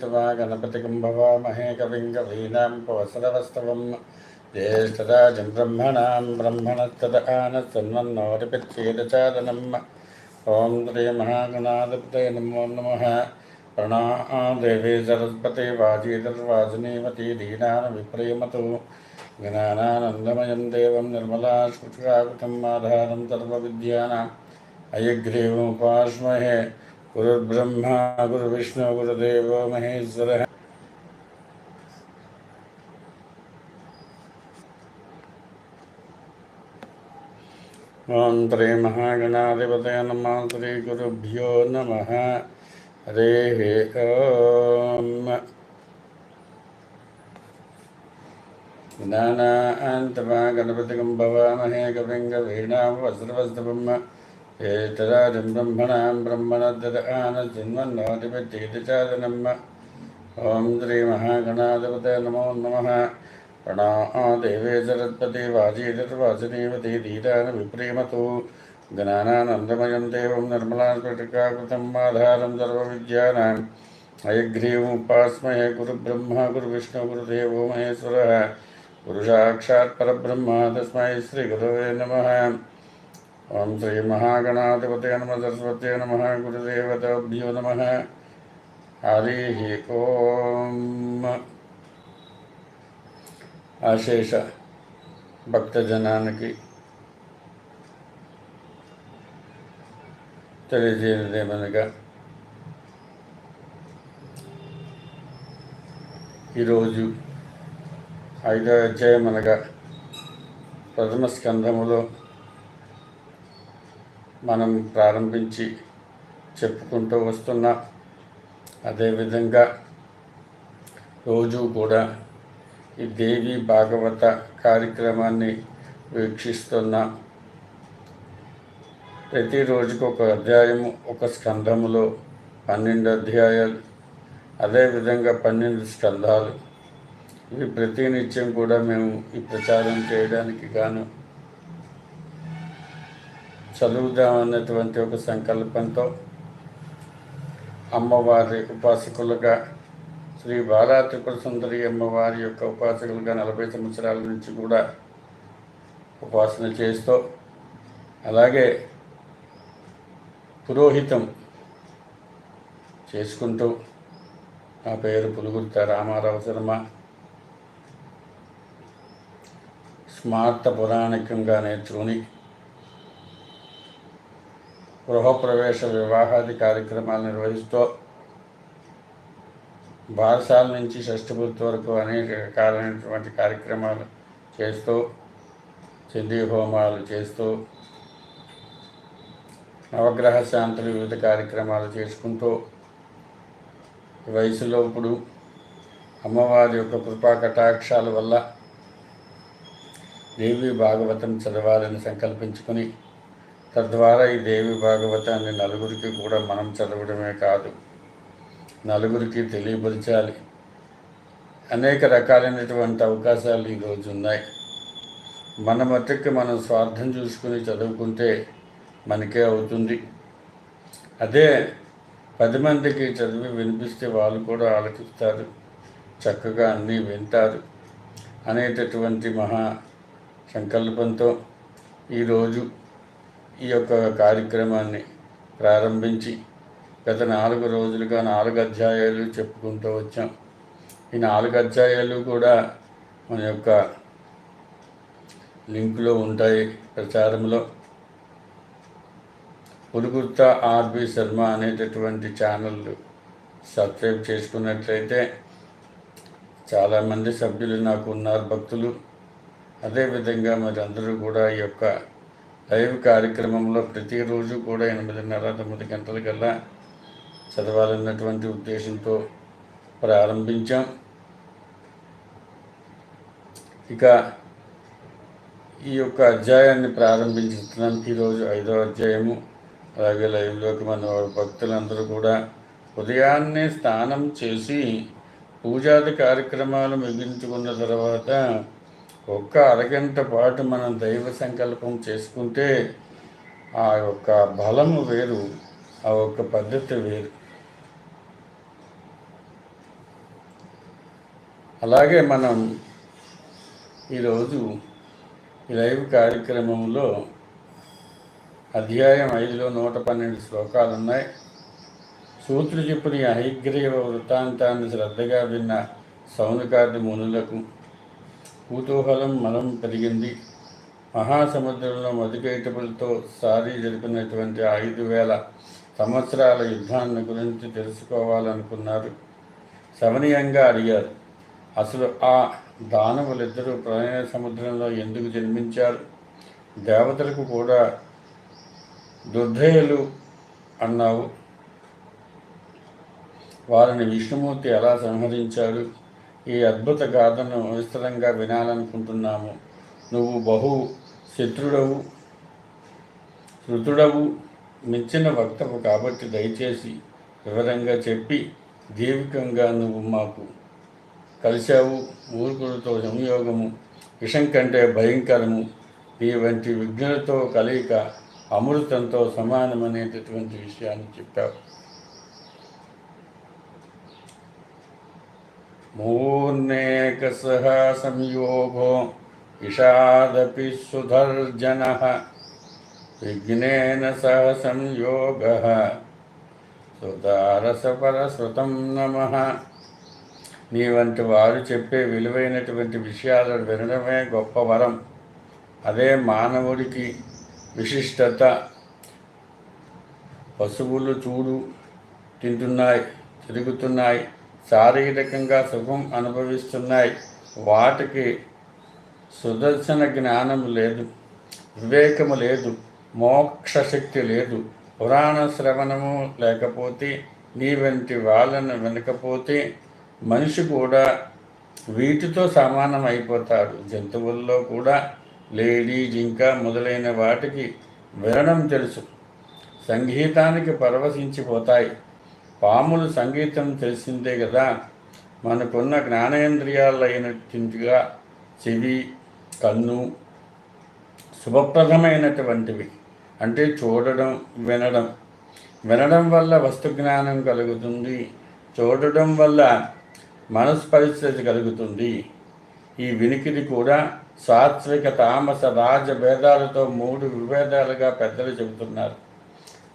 त्वा गणपतिं भवामहे कविं कवीनां पवसरवस्तवं ज्येष्ठराजं ब्रह्मणां ब्रह्मणस्तदआनसन्मन्नोरिपिच्छेदचादनम् ॐ श्रीमहागणाधिपते नमो नमः प्रणादेवी सरस्वती वाजीदर्वाजिनीवती दीनानविप्रेमतु ज्ञानानन्दमयं देवं निर्मला स्फुटकाकृतम् आधारं सर्वविद्यानाम् अयग्रीवमुपास्महे गुरुर्ब्रह्मा गुरुविष्णु गुरुदेवो महेश्वरः ॐ श्रीमहागणाधिपतय नमः श्रीगुरुभ्यो नमः हरेः ॐ ज्ञानान्तमा गणपतिगं भवामहे कविं कवीणां वस्त्रवस्त्रं एतराजं ब्रह्मणां ब्रह्मणद्दआनजिन्वन्नोतिपत्येतचादनम् ॐ श्रीमहागणाधिपते नमो नमः प्रणदेवे सरस्वती वाजीदर्वासुदेवते धीरान् विप्रेमतु ज्ञानानन्दमयं देवं निर्मलास्फटिकाकृतम् आधारं सर्वविद्यानाम् हयग्रीवमुपास्महे गुरुब्रह्मा गुरुविष्णु गुरुदेवो महेश्वरः गुरुसाक्षात् परब्रह्म तस्मै श्रीगुरवे नमः ఓం శ్రీ మహాగణాధిపతే నమ సరస్వతే నమ గురుదేవతభ్యో నమ. హరి ఓం. ఆశేష భక్తజనానికి తెలియజేయదేమనగా ఈరోజు ఐదో అధ్యాయం అనగా ప్రథమ స్కంధములో మనం ప్రారంభించి చెప్పుకుంటూ వస్తున్నా అదేవిధంగా రోజు కూడా ఈ దేవి భాగవత కార్యక్రమాన్ని వీక్షిస్తున్న ప్రతిరోజుకు ఒక అధ్యాయము ఒక స్కంధములో పన్నెండు అధ్యాయాలు అదేవిధంగా పన్నెండు స్కంధాలు. ఇవి ప్రతినిత్యం కూడా మేము ఈ ప్రచారం చేయడానికి గాను చదువుదామన్నటువంటి ఒక సంకల్పంతో అమ్మవారి ఉపాసకులుగా శ్రీ బాలా త్రిపుర సుందరి అమ్మవారి యొక్క ఉపాసకులుగా నలభై సంవత్సరాల నుంచి కూడా ఉపాసన చేస్తూ అలాగే పురోహితం చేసుకుంటూ నా పేరు పులుగుర్త రామారావు శర్మ. స్మార్త పురాణికంగా నేర్చుకుని గృహప్రవేశ వివాహాది కార్యక్రమాలు నిర్వహిస్తూ బారసాల నుంచి షష్ఠపూర్తి వరకు అనేక రకాలైనటువంటి కార్యక్రమాలు చేస్తూ చండీ హోమాలు చేస్తూ నవగ్రహ శాంతులు వివిధ కార్యక్రమాలు చేసుకుంటూ వయసులో ఇప్పుడు అమ్మవారి యొక్క కృపా కటాక్షాల వల్ల దేవి భాగవతం చదవాలని సంకల్పించుకొని తద్వారా ఈ దేవి భాగవతాన్ని నలుగురికి కూడా మనం చదవడమే కాదు నలుగురికి తెలియపరచాలి. అనేక రకాలైనటువంటి అవకాశాలు ఈరోజు ఉన్నాయి. మన మట్టుకి మనం స్వార్థం చూసుకుని చదువుకుంటే మనకే అవుతుంది. అదే పది మందికి చదివి వినిపిస్తే వాళ్ళు కూడా ఆలోచిస్తారు చక్కగా అన్నీ వింటారు. అనేటటువంటి మహా సంకల్పంతో ఈరోజు ఈ యొక్క కార్యక్రమాన్ని ప్రారంభించి గత నాలుగు రోజులుగా నాలుగు అధ్యాయాలు చెప్పుకుంటూ వచ్చాం. ఈ నాలుగు అధ్యాయాలు కూడా మన యొక్క లింకులో ఉంటాయి ప్రచారంలో. పులుగుర్త ఆర్బి శర్మ అనేటటువంటి ఛానల్ సబ్స్క్రైబ్ చేసుకున్నట్లయితే చాలామంది సభ్యులు నాకు ఉన్నారు భక్తులు. అదేవిధంగా మరి అందరూ కూడా ఈ యొక్క లైవ్ కార్యక్రమంలో ప్రతిరోజు కూడా ఎనిమిదిన్నర తొమ్మిది గంటల కల్లా చదవాలన్నటువంటి ఉద్దేశంతో ప్రారంభించాం. ఇక ఈ యొక్క అధ్యాయాన్ని ప్రారంభించుతున్నాం. ఈరోజు ఐదో అధ్యాయము. అలాగే లైవ్లోకి మన భక్తులందరూ కూడా ఉదయాన్నే స్నానం చేసి పూజాది కార్యక్రమాలు ముగించుకున్న తర్వాత ఒక్క అరగంట పాటు మనం దైవ సంకల్పం చేసుకుంటే ఆ యొక్క బలము వేరు ఆ యొక్క పద్ధతి వేరు. అలాగే మనం ఈరోజు ఈ లైవ్ కార్యక్రమంలో అధ్యాయం ఐదులో నూట పన్నెండు శ్లోకాలు ఉన్నాయి సూత్రుడు చెప్పిన హైగ్రీవ వృత్తాంతాన్ని శ్రద్ధగా విన్న సౌనకాది మునులకు కుతూహలం మనం పెరిగింది మహాసముద్రంలో మధుకైటపులతో సారీ జరిపినటువంటి ఐదు వేల సంవత్సరాల యుద్ధాన్ని గురించి తెలుసుకోవాలనుకున్నారు. శవనీయంగా అడిగారు. అసలు ఆ దానవులిద్దరూ ప్రళయ సముద్రంలో ఎందుకు జన్మించారు? దేవతలకు కూడా దుర్ధేయులు అన్నావు. వారిని విష్ణుమూర్తి ఎలా సంహరించాడు? ఈ అద్భుత గాథను విస్తరంగా వినాలనుకుంటున్నాము. నువ్వు బహు శత్రుడవు శృతుడవు మించిన వక్తవు కాబట్టి దయచేసి వివరంగా చెప్పి జీవికంగా నువ్వు మాకు కలిశావు. మూర్ఖులతో సంయోగము విషం కంటే భయంకరము. నీ వంటి విఘ్నులతో కలయిక అమృతంతో సమానమనేటటువంటి విషయాన్ని చెప్పావు. మూర్నేకసహ సంయోగో ఇషాదపి సుధర్జన విఘ్నేన సహ సంయోగ సుతారసపరశ్రుతం నమ నీ వంటి వారు చెప్పే విలువైనటువంటి విషయాలను వినడమే గొప్ప వరం. అదే మానవుడికి విశిష్టత. పశువులు చూడు తింటున్నాయి తిరుగుతున్నాయి. శారీరకంగా సుఖం అనుభవిస్తున్నాయి. వాటికి సుదర్శన జ్ఞానం లేదు వివేకము లేదు మోక్షశక్తి లేదు. పురాణ శ్రవణము లేకపోతే నీ వంటి వాళ్ళను వినకపోతే మనిషి కూడా వీటితో సమానం అయిపోతాడు జంతువుల్లో కూడా లేడీ జింక మొదలైన వాటికి వినడం తెలుసు. సంగీతానికి పరవశించిపోతాయి. పాములు సంగీతం తెలిసిందే కదా. మనకున్న జ్ఞానేంద్రియాలైనట్టుగా చెవి కన్ను శుభప్రదమైనటువంటివి. అంటే చూడడం వినడం. వినడం వల్ల వస్తు జ్ఞానం కలుగుతుంది. చూడడం వల్ల మనస్పరిస్థితి కలుగుతుంది. ఈ వినికిడి కూడా సాత్విక తామస రాజ భేదాలతో మూడు విభేదాలుగా పెద్దలు చెబుతున్నారు.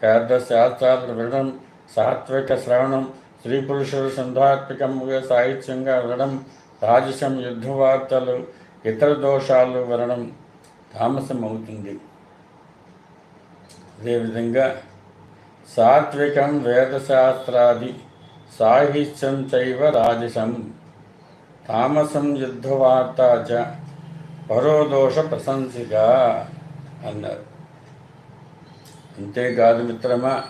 పెద్ద శాస్త్రాలు వినడం సాత్విక శ్రవణం స్త్రీ పురుషులు సంధాత్మికంగా సాహిత్యంగా వినడం రాజసం యుద్ధ వార్తలు ఇతర దోషాలు వినడం తామసం అవుతుంది అదేవిధంగా సాత్వికం వేదశాస్త్రాది సాహిత్యం చైవ రాజసం. తామసం యుద్ధవార్త చ పరోదోష ప్రశంసిగా అన్నారు. అంతేకాదు మిత్రమా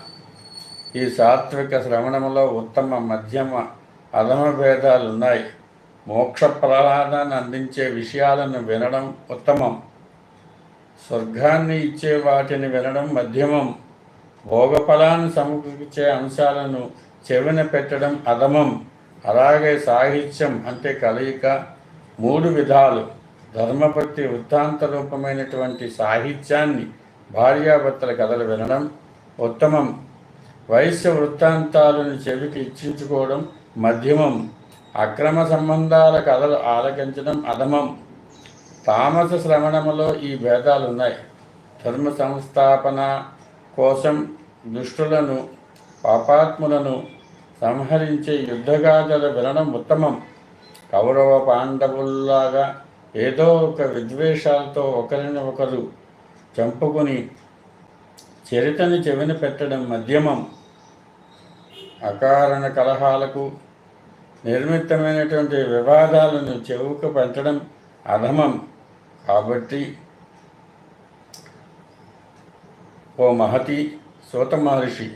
ఈ సాత్విక శ్రవణములో ఉత్తమ మధ్యమ అధమ భేదాలు ఉన్నాయి మోక్ష ప్రహ్లాదాన్ని అందించే విషయాలను వినడం ఉత్తమం. స్వర్గాన్ని ఇచ్చే వాటిని వినడం మధ్యమం. భోగఫలాన్ని సమకూర్చే అంశాలను చెవిన పెట్టడం అధమం. అలాగే సాహిత్యం అంటే కలయిక మూడు విధాలు. ధర్మపతి వృత్తాంత రూపమైనటువంటి సాహిత్యాన్ని భార్యాభర్తల కథలు వినడం ఉత్తమం. వైశ్య వృత్తాంతాలను చెవికి ఇచ్చించుకోవడం మధ్యమం. అక్రమ సంబంధాల కథలు ఆలకించడం అధమం. తామస శ్రవణములో ఈ భేదాలు ఉన్నాయి ధర్మ సంస్థాపన కోసం దుష్టులను పాపాత్ములను సంహరించే యుద్ధగాథలు వినడం ఉత్తమం. కౌరవ పాండవుల్లాగా ఏదో ఒక విద్వేషాలతో ఒకరిని ఒకరు చంపుకొని చరితని చెవిన పెట్టడం మధ్యమం. అకారణ కలహాలకు నిర్మితమైనటువంటి వివాదాలను చెవుకు పెంచడం అధమం. కాబట్టి ఓ మహతి సూత మహర్షి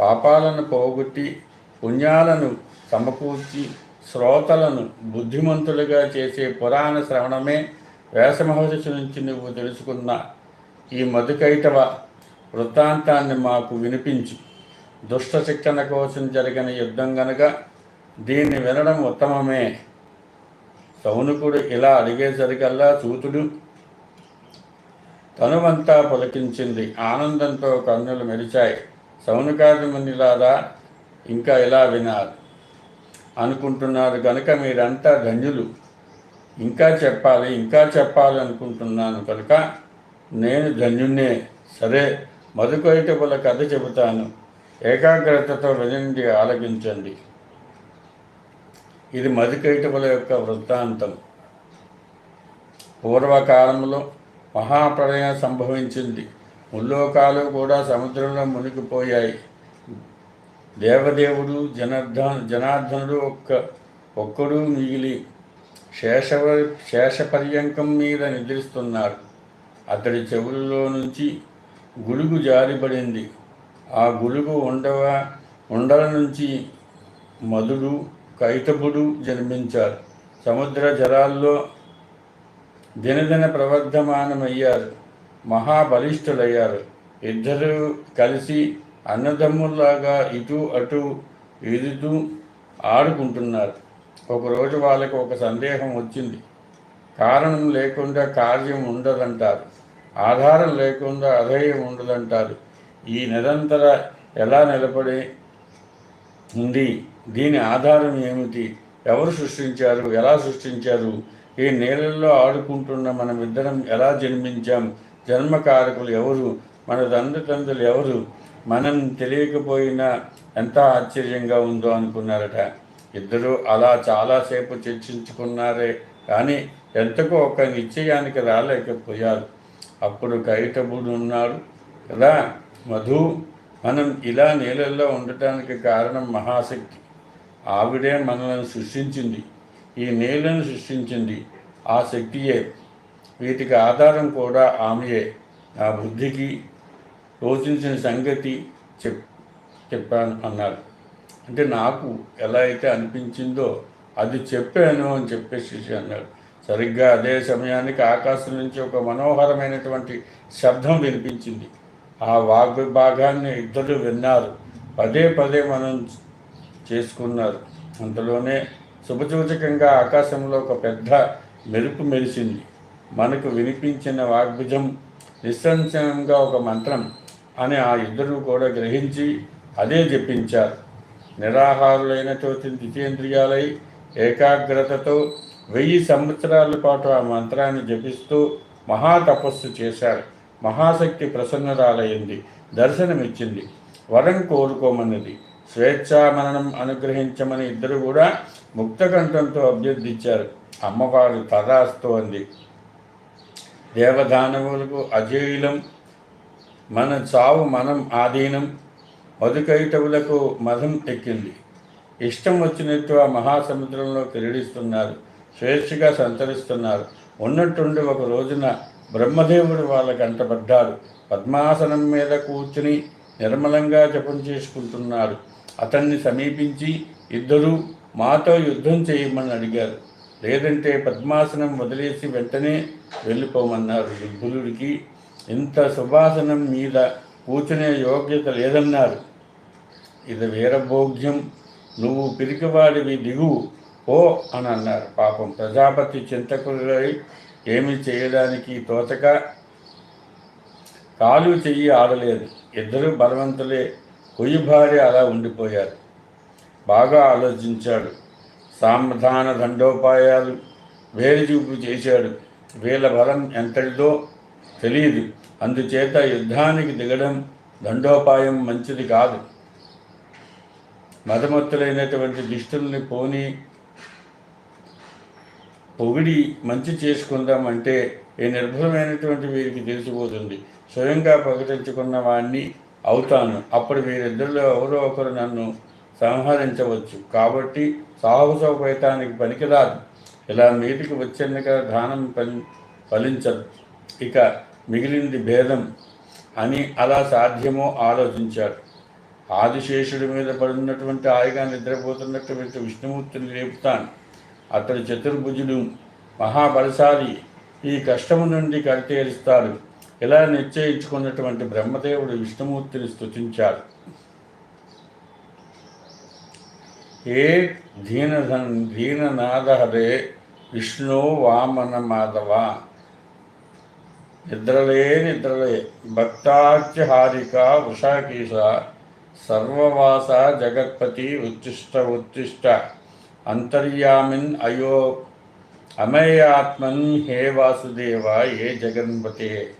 పాపాలను పోగొట్టి పుణ్యాలను సమకూర్చి శ్రోతలను బుద్ధిమంతులుగా చేసే పురాణ శ్రవణమే వ్యాసమహర్షి నుంచి నువ్వు తెలుసుకున్న ఈ మధుకైటవ వృత్తాంతాన్ని మాకు వినిపించు. దుష్ట శిక్షణ కోసం జరిగిన యుద్ధం గనుక దీన్ని వినడం ఉత్తమమే. సౌనుకుడు ఇలా అడిగేసరికల్లా సూతుడు తనువంతా పులకించింది. ఆనందంతో కన్నులు మెరిచాయి. సౌనుకాది మునిలారా ఇంకా ఇలా వినాలి. అనుకుంటున్నారు కనుక మీరంతా ధన్యులు. ఇంకా చెప్పాలి ఇంకా చెప్పాలి అనుకుంటున్నాను కనుక నేను ధన్యున్నే. సరే మధుకైటపుల కథ చెబుతాను. ఏకాగ్రతతో వినండి ఆలకించండి. ఇది మధుకైటపుల యొక్క వృత్తాంతం. పూర్వకాలంలో మహాప్రళయం సంభవించింది. ముల్లోకాలు కూడా సముద్రంలో మునిగిపోయాయి. దేవదేవుడు జనార్దన జనార్దనుడు ఒక్క ఒక్కడు మిగిలి శేషవ శేషపర్యంకం మీద నిద్రిస్తున్నారు. అతడి చెవుల్లో నుంచి గులుగు జారిపడింది. ఆ గులుగు ఉండవ ఉండల నుంచి మధుడు కైతపుడు జన్మించారు. సముద్ర జలాల్లో దినదిన ప్రవర్ధమానమయ్యారు. మహాబలిష్ఠులయ్యారు. ఇద్దరు కలిసి అన్నదమ్ముల్లాగా ఇటు అటు ఎదుతూ ఆడుకుంటున్నారు. ఒకరోజు వాళ్ళకి ఒక సందేహం వచ్చింది. కారణం లేకుండా కార్యం ఉండదంటారు. ఆధారం లేకుండా అధైర్యం ఉండదంటారు. ఈ నిరంతర ఎలా నిలబడి ఉంది? దీని ఆధారం ఏమిటి? ఎవరు సృష్టించారు? ఎలా సృష్టించారు? ఈ నీళ్ళల్లో ఆడుకుంటున్న మనమిద్దరం ఎలా జన్మించాం? జన్మకారకులు ఎవరు? మన తండ్రిదండ్రులు ఎవరు? మనం తెలియకపోయినా ఎంత ఆశ్చర్యంగా ఉందో అనుకున్నారట. ఇద్దరు అలా చాలాసేపు చర్చించుకున్నారే కానీ ఎంతకో ఒక నిశ్చయానికి రాలేకపోయారు. అప్పుడు కైటబుడు ఉన్నాడు. కదా మధు మనం ఇలా నీళ్ళల్లో ఉండటానికి కారణం మహాశక్తి. ఆవిడే మనల్ని సృష్టించింది. ఈ నీళ్ళను సృష్టించింది ఆ శక్తియే. వీటికి ఆధారం కూడా ఆమెయే. నా బుద్ధికి యోచించిన సంగతి చెప్ చెప్పాను అన్నారు. అంటే నాకు ఎలా అయితే అనిపించిందో అది చెప్పాను అని చెప్పేసి అన్నాడు. సరిగ్గా అదే సమయానికి ఆకాశం నుంచి ఒక మనోహరమైనటువంటి శబ్దం వినిపించింది. ఆ వాగ్విభాగాన్ని ఇద్దరు విన్నారు. పదే పదే మనం చేసుకున్నారు. అంతలోనే శుభసూచకంగా ఆకాశంలో ఒక పెద్ద మెరుపు మెరిసింది. మనకు వినిపించిన వాగ్భుజం నిస్సంశయంగా ఒక మంత్రం అని ఆ ఇద్దరు కూడా గ్రహించి అదే జపించారు. నిరాహారులైన చోటి జితేంద్రియాలై ఏకాగ్రతతో వెయ్యి సంవత్సరాల పాటు ఆ మంత్రాన్ని జపిస్తూ మహాతపస్సు చేశారు. మహాశక్తి ప్రసన్నరాలయ్యింది దర్శనమిచ్చింది. వరం కోరుకోమన్నది. స్వేచ్ఛా మరణం అనుగ్రహించమని ఇద్దరు కూడా ముక్తకంఠంతో అభ్యర్థించారు. అమ్మవారు తదాస్తు అంది. దేవదానవులకు అజేయులం మన చావు మనం ఆధీనం మధుకైటవులకు మధం ఎక్కింది. ఇష్టం వచ్చినట్టు ఆ మహాసముద్రంలో క్రీడిస్తున్నారు. స్వేచ్ఛగా సంతరిస్తున్నారు. ఉన్నట్టుండి ఒక రోజున బ్రహ్మదేవుడు వాళ్ళ కంటపడ్డారు పద్మాసనం మీద కూర్చుని నిర్మలంగా జపం చేసుకుంటున్నారు అతన్ని సమీపించి ఇద్దరూ మాతో యుద్ధం చేయమని అడిగారు. లేదంటే పద్మాసనం వదిలేసి వెంటనే వెళ్ళిపోమన్నారు దిగ్గులుడికి ఇంత సుభాసనం మీద కూర్చునే యోగ్యత లేదన్నారు. ఇది వీరభోగ్యం. నువ్వు పిరికివాడివి దిగువు. ఓ అని అన్నారు. పాపం ప్రజాపతి చింతకులై ఏమి చేయడానికి తోచక కాలు చెయ్యి ఆడలేదు. ఇద్దరు బలవంతులే. కొయ్యి భార్య అలా ఉండిపోయారు. బాగా ఆలోచించాడు. సామధాన దండోపాయాలు వేరుచూపు చేశాడు. వీళ్ళ బలం ఎంతటిదో తెలియదు. అందుచేత యుద్ధానికి దిగడం దండోపాయం మంచిది కాదు. మతమత్తులైనటువంటి దుష్టుల్ని పోనీ పొగిడి మంచి చేసుకుందామంటే ఈ నిర్భరమైనటువంటి వీరికి తెలిసిపోతుంది. స్వయంగా ప్రకటించుకున్న వాణ్ణి అవుతాను. అప్పుడు వీరిద్దరిలో ఎవరో ఒకరు నన్ను సంహరించవచ్చు. కాబట్టి సాహసోపేతానికి పనికిరాదు. ఇలా మీదికి వచ్చేందుక దానం పని ఫలించదు. ఇక మిగిలింది భేదం అని అలా సాధ్యమో ఆలోచించాడు. ఆదిశేషుడి మీద పడున్నటువంటి హాయిగా నిద్రపోతున్నటువంటి విష్ణుమూర్తిని లేపుతాను. అతడి చతుర్భుజుడు మహాబలశాలి ఈ కష్టము నుండి కరితేరుస్తాడు. ఇలా నిశ్చయించుకున్నటువంటి బ్రహ్మదేవుడు విష్ణుమూర్తిని స్థుతించాడు ఏ దీనధన్ దీననాదహరే విష్ణు వామన మాధవ. నిద్రలే నిద్రలే. భక్తాఖ్యహారిక ఉషాకీష సర్వవాస జగత్పతి ఉత్తిష్ట ఉత్తిష్ట. अंतर्यामिन अयो अमेयात्मन हे वासुदेवा हे जगन्पते।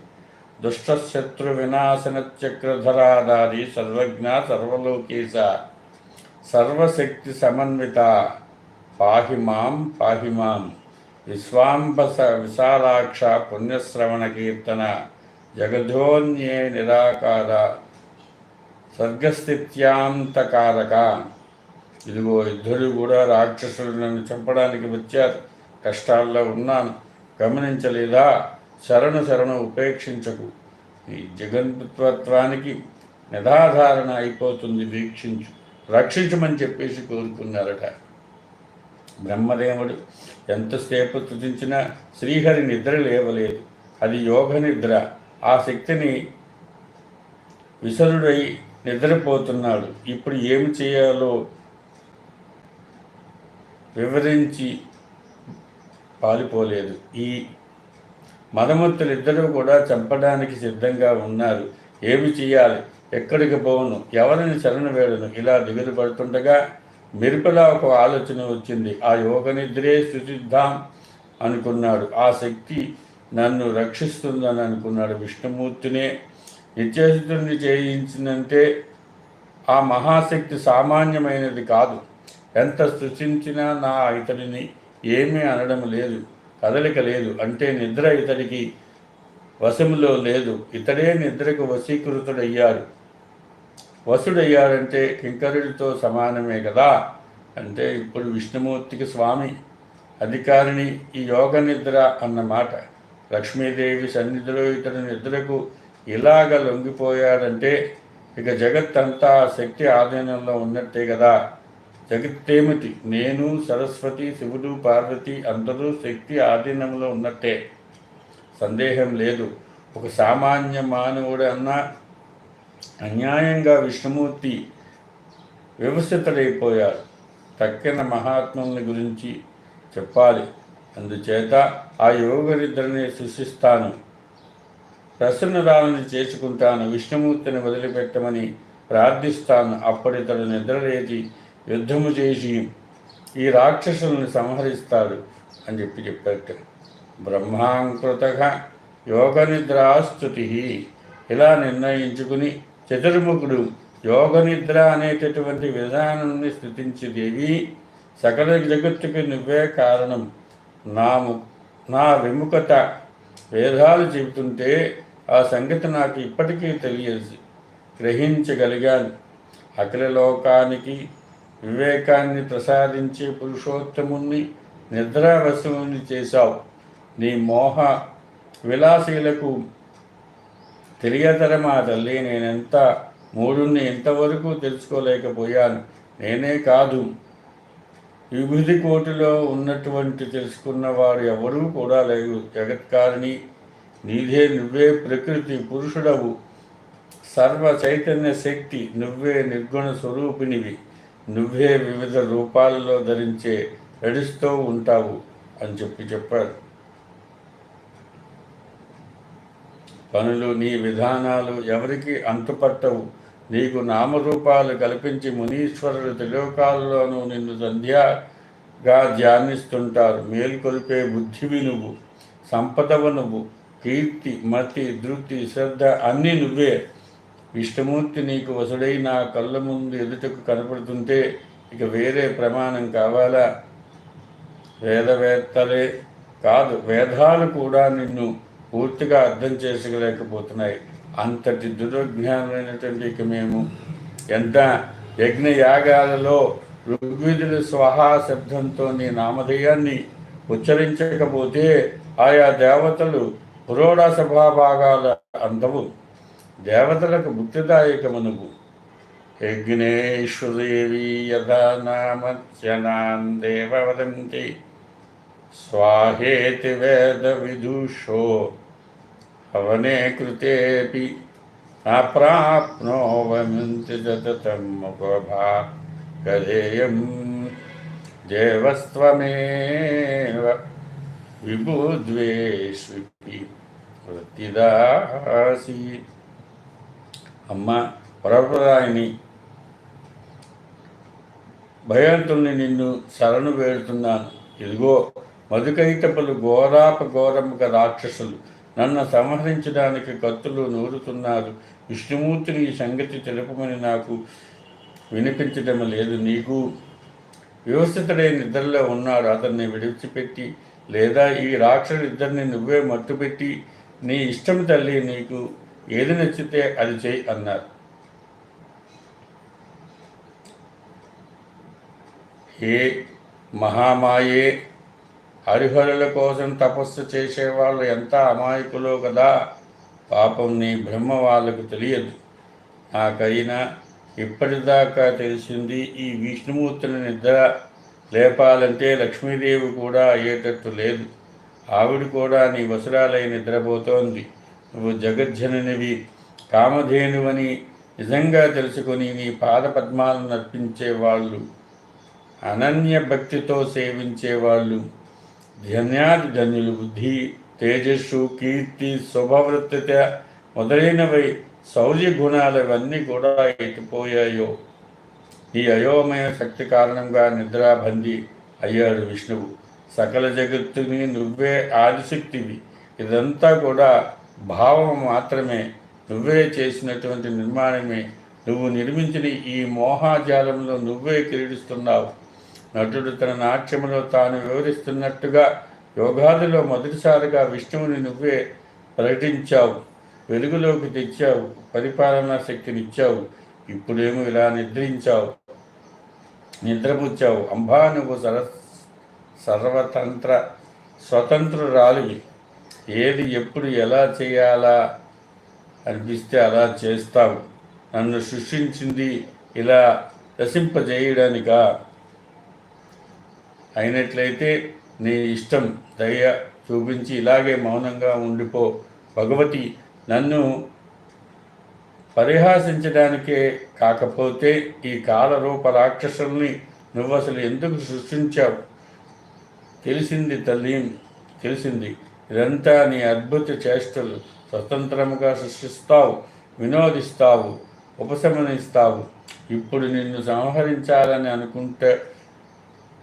दुष्ट शत्रु विनाशन चक्रधराधारी सर्वज्ञा, सर्वलोकेश सर्वशक्ति समन्विता पाहि माम पाहि माम विश्वाम्बस विशालाक्ष जगधोन्ये निराकार सर्गस्थित्यांतकारका ఇదిగో ఇద్దరు కూడా రాక్షసులు నన్ను చంపడానికి వచ్చారు. కష్టాల్లో ఉన్నాను. గమనించలేదా? శరణు శరణు ఉపేక్షించకు. ఈ జగన్తత్వానికి నిరాధారణ అయిపోతుంది. వీక్షించు. రక్షించమని చెప్పేసి కోరుకున్నారట. బ్రహ్మదేవుడు ఎంతసేపు తుదించినా శ్రీహరి నిద్ర లేవలేదు. అది యోగ నిద్ర. ఆ శక్తిని విసరుడై నిద్రపోతున్నాడు. ఇప్పుడు ఏమి చేయాలో వివరించి పాలిపోలేదు ఈ మదమత్తులిద్దరూ కూడా చంపడానికి సిద్ధంగా ఉన్నారు. ఏమి చేయాలి ఎక్కడికి పోవును? ఎవరిని శరణు వేడను? ఇలా దిగులు పడుతుండగా మెరుపులా ఒక ఆలోచన వచ్చింది. ఆ యోగ నిద్రే సుసిద్ధాం అనుకున్నాడు. ఆ శక్తి నన్ను రక్షిస్తుందని అనుకున్నాడు విష్ణుమూర్తినే. నిత్యశుద్ధుని చేయించినంటే ఆ మహాశక్తి సామాన్యమైనది కాదు. ఎంత స్థుతించినా నా ఇతడిని ఏమీ అనడం లేదు కదలిక లేదు అంటే నిద్ర ఇతడికి వశములో లేదు. ఇతడే నిద్రకు వశీకృతుడయ్యారు వసుడయ్యాడంటే కింకరుడితో సమానమే కదా? అంటే ఇప్పుడు విష్ణుమూర్తికి స్వామి అధికారిని ఈ యోగ నిద్ర అన్నమాట. లక్ష్మీదేవి సన్నిధిలో ఇతడు నిద్రకు ఇలాగ లొంగిపోయాడంటే ఇక జగత్ అంతా శక్తి ఆధీనంలో ఉన్నట్టే కదా? జగత్తేమిటి నేను సరస్వతి శివుడు పార్వతి అందరూ శక్తి ఆధీనంలో ఉన్నట్టే. సందేహం లేదు. ఒక సామాన్య మానవుడు అన్నా అన్యాయంగా విష్ణుమూర్తి వివసితుడైపోయాడు తక్కిన మహాత్ముని గురించి చెప్పాలి. అందుచేత ఆ యోగరిద్దరిని సృష్టిస్తాను. ప్రసన్నరాలను చేసుకుంటాను. విష్ణుమూర్తిని వదిలిపెట్టమని ప్రార్థిస్తాను. అప్పటితడు నిద్రలేచి యుద్ధము చేసి ఈ రాక్షసులను సంహరిస్తాడు అని చెప్పి చెప్పారు బ్రహ్మాంకృత యోగ నిద్రాస్తుతి ఇలా నిర్ణయించుకుని చతుర్ముఖుడు యోగ నిద్ర అనేటటువంటి విధానాన్ని స్థుతించి దేవి సకల జగత్తుకి నువ్వే కారణం. నా నా విముఖత వేదాలు చెబుతుంటే ఆ సంగతి నాకు ఇప్పటికీ తెలియదు. గ్రహించగలిగాను. అఖిల లోకానికి వివేకాన్ని ప్రసాదించే పురుషోత్తముణ్ణి నిద్రావశముని చేశావు. నీ మోహ విలాసీలకు తెలియతరమా తల్లి నేనెంత మూడుని ఎంతవరకు తెలుసుకోలేకపోయాను. నేనే కాదు. విభూతి కోటిలో ఉన్నటువంటి తెలుసుకున్నవారు ఎవరూ కూడా లేరు. జగత్కారిణి నీదే నువ్వే ప్రకృతి పురుషుడవు. సర్వ చైతన్య శక్తి నువ్వే నిర్గుణ స్వరూపినివి నువ్వే వివిధ రూపాలలో ధరించే నడుస్తూ ఉంటావు అని చెప్పి చెప్పారు. పనులు నీ విధానాలు ఎవరికి అంతుపట్టవు. నీకు నామరూపాలు కల్పించి మునీశ్వరుడు త్రిలోకాలలోనూ నిన్ను సంధ్యాగా ధ్యానిస్తుంటారు. మేల్కొల్పే బుద్ధివి నువ్వు సంపదవ నువ్వు కీర్తి మతి ధృతి శ్రద్ధ అన్నీ నువ్వే. విష్ణుమూర్తి నీకు వసుడై నా కళ్ళ ముందు ఎదుటకు కనపడుతుంటే ఇక వేరే ప్రమాణం కావాలా? వేదవేత్తలే కాదు వేదాలు కూడా నిన్ను పూర్తిగా అర్థం చేసుకోలేకపోతున్నాయి. అంతటి దురజ్ఞానమైనటువంటి ఇక మేము ఎంత యజ్ఞయాగాలలో ఋగ్విధుల స్వహా శబ్దంతో నీ నామధేయాన్ని ఉచ్చరించకపోతే ఆయా దేవతలు పురోడ సభాభాగాల అందవు. దేవతలకు ముక్తిదాయకమనువు యజ్ఞేశ్వదేవి యథా నామత్యనాన్ దేవ స్వాహేతి వేద విదూషో హవనే కృతేపి. అప్రాప్నోవమింతి దతతం ముఖభా గధేయం దేవస్త్వమేవ విభుద్వేష్వి వృత్తిదాసి. అమ్మ వరప్రదాయిని. భయంతుని నిన్ను శరణు వేడుతున్నాను. ఇదిగో మధుకైటపులు ఘోరాప ఘోరముగా రాక్షసులు నన్ను సంహరించడానికి కత్తులు నూరుతున్నారు. విష్ణుమూర్తిని ఈ సంగతి తెలుపమని నాకు వినిపించడం లేదు. నీకు వ్యవస్థితుడే నిద్రలో ఉన్నాడు. అతన్ని విడిచిపెట్టి లేదా ఈ రాక్షసుడు ఇద్దరిని నువ్వే మట్టుపెట్టి నీ ఇష్టం తల్లి నీకు ఏది నచ్చితే అది చేయి అన్నారు. ఏ మహామాయే హరిహరుల కోసం తపస్సు చేసేవాళ్ళు ఎంత అమాయకులో కదా? పాపం నీ బ్రహ్మ వాళ్ళకు తెలియదు. నాకైనా ఇప్పటిదాకా తెలిసింది ఈ విష్ణుమూర్తిని నిద్ర లేపాలంటే లక్ష్మీదేవి కూడా అయ్యేటట్టు లేదు. ఆవిడ కూడా నీ వసురాలై నిద్రపోతోంది. నువ్వు జగజ్జననివి కామధేనువని నిజంగా తెలుసుకొని నీ పాదపద్మాలను నర్పించే వాళ్ళు అనన్య భక్తితో సేవించేవాళ్ళు ధన్యాది ధన్యులు బుద్ధి తేజస్సు కీర్తి శుభవృత్తిత మొదలైనవి శౌర్య గుణాలు ఇవన్నీ కూడా ఎట్టిపోయాయో ఈ అయోమయ శక్తి కారణంగా నిద్రాబంది అయ్యాడు విష్ణువు. సకల జగత్తుని నువ్వే ఆదిశక్తివి. ఇదంతా కూడా భావం మాత్రమే నువ్వే చేసినటువంటి నిర్మాణమే. నువ్వు నిర్మించిన ఈ మోహాజాలంలో నువ్వే క్రీడిస్తున్నావు. నటుడు తన నాట్యములో తాను వివరిస్తున్నట్టుగా యోగాదిలో మొదటిసారిగా విష్ణువుని నువ్వే ప్రకటించావు. వెలుగులోకి తెచ్చావు. పరిపాలనా శక్తినిచ్చావు. ఇప్పుడేమో ఇలా నిద్రించావు. నిద్రపుచ్చావు. అంబా నువ్వు సర సర్వతంత్ర స్వతంత్రురాలివి. ఏది ఎప్పుడు ఎలా చేయాలా అనిపిస్తే అలా చేస్తావు. నన్ను సృష్టించింది ఇలా రసింపజేయడానికా అయినట్లయితే నీ ఇష్టం దయ చూపించి ఇలాగే మౌనంగా ఉండిపో. భగవతి నన్ను పరిహాసించడానికే కాకపోతే ఈ కాలరూప రాక్షసుల్ని నువ్వు అసలు ఎందుకు సృష్టించావు? తెలిసింది తల్లి తెలిసింది. ఇదంతా నీ అద్భుత చేష్టలు స్వతంత్రముగా సృష్టిస్తావు వినోదిస్తావు ఉపశమనిస్తావు. ఇప్పుడు నిన్ను సంహరించాలని అనుకుంటే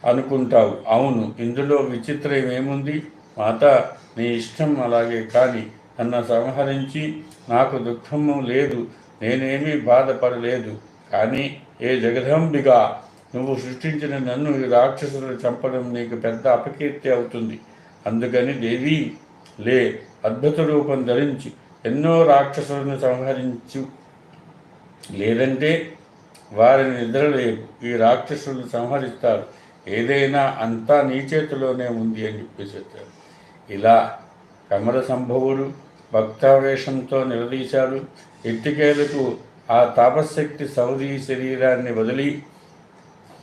అనుకుంటావు. అవును ఇందులో విచిత్రం ఏముంది? మాత నీ ఇష్టం అలాగే కానీ నన్ను సంహరించి నాకు దుఃఖము లేదు నేనేమీ బాధపడలేదు. కానీ ఏ జగదంబిగా నువ్వు సృష్టించిన నన్ను ఈ రాక్షసులు చంపడం నీకు పెద్ద అపకీర్తి అవుతుంది. అందుకని దేవి లే అద్భుత రూపం ధరించి ఎన్నో రాక్షసులను సంహరించు. లేదంటే వారిని నిద్రలేవు ఈ రాక్షసులను సంహరిస్తారు. ఏదైనా అంతా నీ చేతిలోనే ఉంది అని చెప్పేసి చెప్పారు ఇలా కమల సంభవుడు భక్తావేశంతో నిలదీశాడు. ఎట్టికేలకు ఆ తాపశక్తి సౌదీ శరీరాన్ని వదిలి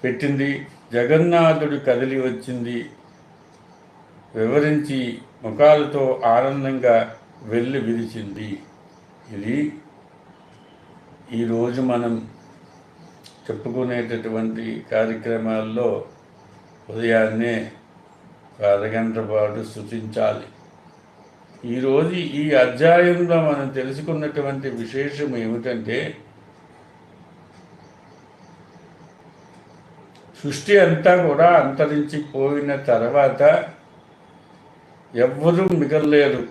పెట్టింది. జగన్నాథుడు కదిలి వచ్చింది. వివరించి ముఖాలతో ఆనందంగా వెళ్ళి విరిచింది. ఇది ఈరోజు మనం చెప్పుకునేటటువంటి కార్యక్రమాల్లో ఉదయాన్నే అరగంట పాటు సూచించాలి ఈరోజు ఈ అధ్యాయంలో మనం తెలుసుకున్నటువంటి విశేషం ఏమిటంటే సృష్టి అంతా కూడా అంతరించిపోయిన తర్వాత ఎవ్వరూ మిగలలేరు.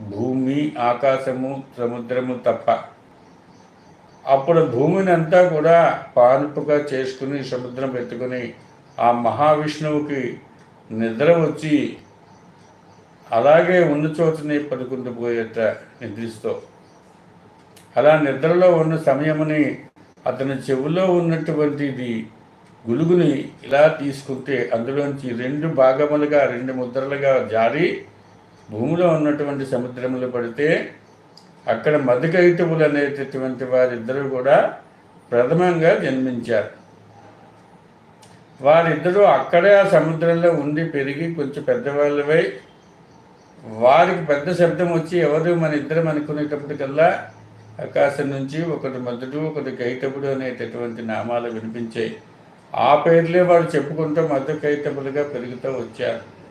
భూమి ఆకాశము సముద్రము తప్ప. అప్పుడు భూమిని అంతా కూడా పానుపుగా చేసుకుని సముద్రం పెట్టుకుని ఆ మహావిష్ణువుకి నిద్ర వచ్చి అలాగే ఉన్న చోటనే పడుకుంటూ పోయేట నిద్రిస్తూ. అలా నిద్రలో ఉన్న సమయముని అతని చెవులో ఉన్నటువంటిది గులుగుని ఇలా తీసుకుంటే అందులోంచి రెండు భాగములుగా రెండు ముద్రలుగా జారి భూమిలో ఉన్నటువంటి సముద్రములు పడితే అక్కడ మధుకైతవులు అనేటటువంటి వారిద్దరూ కూడా ప్రథమంగా జన్మించారు. వారిద్దరూ అక్కడే ఆ సముద్రంలో ఉండి పెరిగి కొంచెం పెద్దవాళ్ళవై వారికి పెద్ద శబ్దం వచ్చి ఎవరు మన ఇద్దరం అనుకునేటప్పటికల్లా ఆకాశం నుంచి ఒకటి మధుడు ఒకటి కైతపుడు అనేటటువంటి నామాలు వినిపించాయి. ఆ పేర్లే వారు చెప్పుకుంటూ మధు కైతపులుగా పెరుగుతూ వచ్చారు.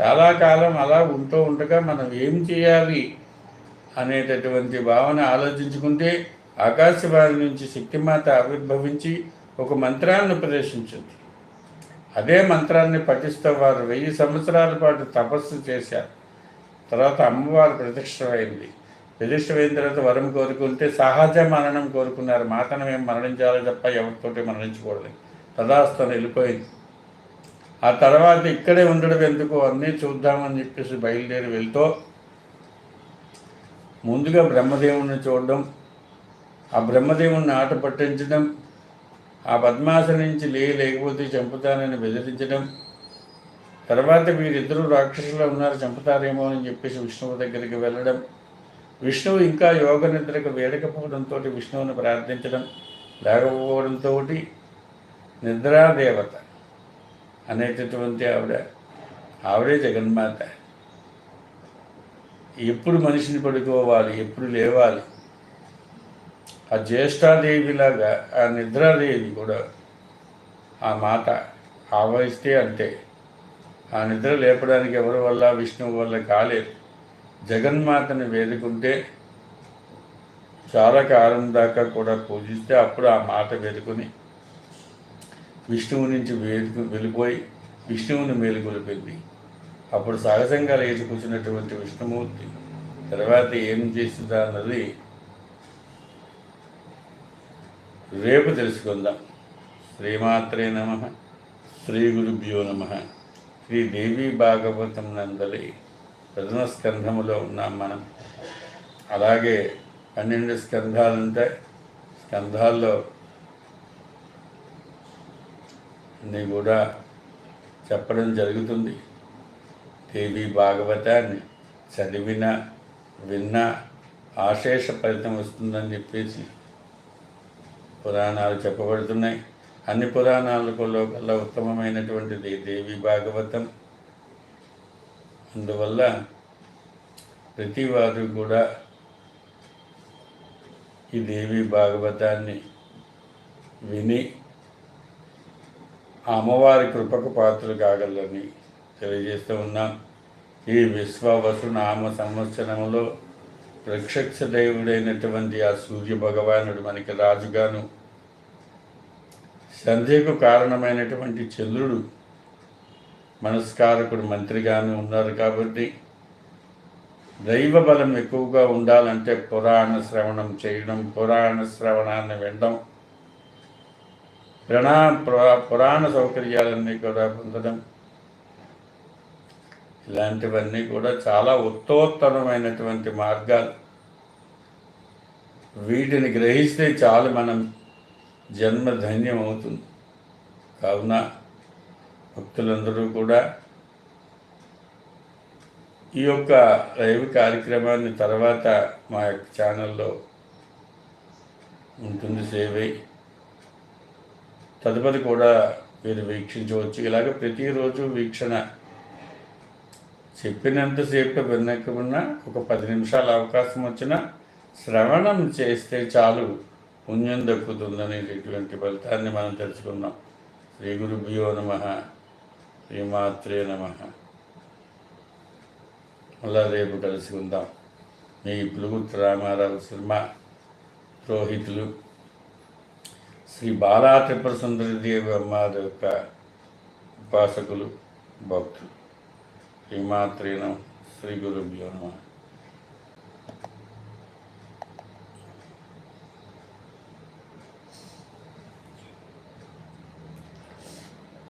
చాలా కాలం అలా ఉంటూ ఉండగా మనం ఏం చేయాలి అనేటటువంటి భావన ఆలోచించుకుంటే ఆకాశవాణి నుంచి శక్తిమాత ఆవిర్భవించి ఒక మంత్రాన్ని ఉపదేశించింది. అదే మంత్రాన్ని పఠిస్తూ వారు వెయ్యి సంవత్సరాల పాటు తపస్సు చేశారు. తర్వాత అమ్మవారు ప్రతిష్టమైంది. ప్రతిష్టమైన తర్వాత వరం కోరుకుంటే సహజ మరణం కోరుకున్నారు. మాతను మేము మరణించాలి తప్ప ఎవరితోటి మరణించకూడదు. తదాస్తను వెళ్ళిపోయింది. ఆ తర్వాత ఇక్కడే ఉండడం ఎందుకు అన్నీ చూద్దామని చెప్పేసి బయలుదేరి వెళ్తూ ముందుగా బ్రహ్మదేవుని చూడడం ఆ బ్రహ్మదేవుని ఆట పట్టించడం ఆ పద్మాసనం నుంచి లే లేకపోతే చంపుతానని బెదిరించడం తర్వాత వీరిద్దరూ రాక్షసులు ఉన్నారు చంపుతారేమో అని చెప్పేసి విష్ణువు దగ్గరికి వెళ్ళడం విష్ణువు ఇంకా యోగ నిద్రకు వేడకపోవడంతో విష్ణువుని ప్రార్థించడం లేకపోవడంతో నిద్రాదేవత. అనేటటువంటి ఆవిడ ఆవిడే జగన్మాత. ఎప్పుడు మనిషిని పడుకోవాలి ఎప్పుడు లేవాలి. ఆ జ్యేష్ఠాదేవిలాగా ఆ నిద్రాదేవి కూడా ఆ మాట ఆవహిస్తే అంతే. ఆ నిద్ర లేపడానికి ఎవరి వల్ల విష్ణువు వల్ల కాలేదు. జగన్మాతని వేడుకుంటే చాలా కాలం దాకా కూడా పూజిస్తే అప్పుడు ఆ మాట వెతుకుని విష్ణువు నుంచి వేలుకు వెళ్ళిపోయి విష్ణువుని మేలుకొలిపింది అప్పుడు సహజంగా లేచి కూర్చున్నటువంటి విష్ణుమూర్తి తర్వాత ఏం చేస్తుందా అన్నది రేపు తెలుసుకుందాం. శ్రీమాత్రే నమ. శ్రీ గురుభ్యో నమ. శ్రీ దేవి భాగవతం నందలి ప్రథమ స్కంధములో ఉన్నాం మనం. అలాగే పన్నెండు స్కంధాలుంటే స్కంధాల్లో ని కూడా చెప్పడం జరుగుతుంది. దేవి భాగవతాన్ని చదివిన విన్న ఆశేష ఫలితం వస్తుందని చెప్పేసి పురాణాలు చెప్పబడుతున్నాయి. అన్ని పురాణాలలో కల్లా ఉత్తమమైనటువంటిది దేవి భాగవతం. అందువల్ల ప్రతి వారు కూడా ఈ దేవి భాగవతాన్ని విని ఆ అమ్మవారి కృపకు పాత్రలు కాగలని తెలియజేస్తూ ఉన్నాం. ఈ విశ్వవసు నామ సంవత్సరంలో ప్రత్యక్ష దేవుడైనటువంటి ఆ సూర్య భగవానుడు మనకి రాజుగాను సంధ్యకు కారణమైనటువంటి చంద్రుడు మనస్కారకుడు మంత్రిగాను ఉన్నారు కాబట్టి దైవ బలం ఎక్కువగా ఉండాలంటే పురాణ శ్రవణం చేయడం పురాణ శ్రవణాన్ని వినడం ప్రణా పురాణ సౌకర్యాలన్నీ కూడా పొందడం. ఇలాంటివన్నీ కూడా చాలా ఉత్తోత్తరమైనటువంటి మార్గాలు. వీటిని గ్రహిస్తే చాలు మనం జన్మ ధన్యం అవుతుంది. కావున భక్తులందరూ కూడా ఈ యొక్క లైవ్ కార్యక్రమాన్ని తర్వాత మా యొక్క ఛానల్లో ఉంటుంది సేవై. తదుపరి కూడా మీరు వీక్షించవచ్చు. ఇలాగ ప్రతిరోజు వీక్షణ చెప్పినంతసేపు వినకపోయినా ఒక పది నిమిషాల అవకాశం వచ్చినా శ్రవణం చేస్తే చాలు పుణ్యం దక్కుతుందనేటటువంటి ఫలితాన్ని మనం తెలుసుకున్నాం శ్రీ గురుభ్యో నమ. శ్రీమాత్రే నమ. మళ్ళా రేపు కలుసుకుందాం. మీ పులుగుత్ రామారావు శర్మ పురోహితులు. శ్రీ బాలా త్రిపుర సుందరి దేవి అమ్మారి యొక్క ఉపాసకులు భక్తులు. శ్రీమాత్రీనం శ్రీ గురుభ్యో నమ.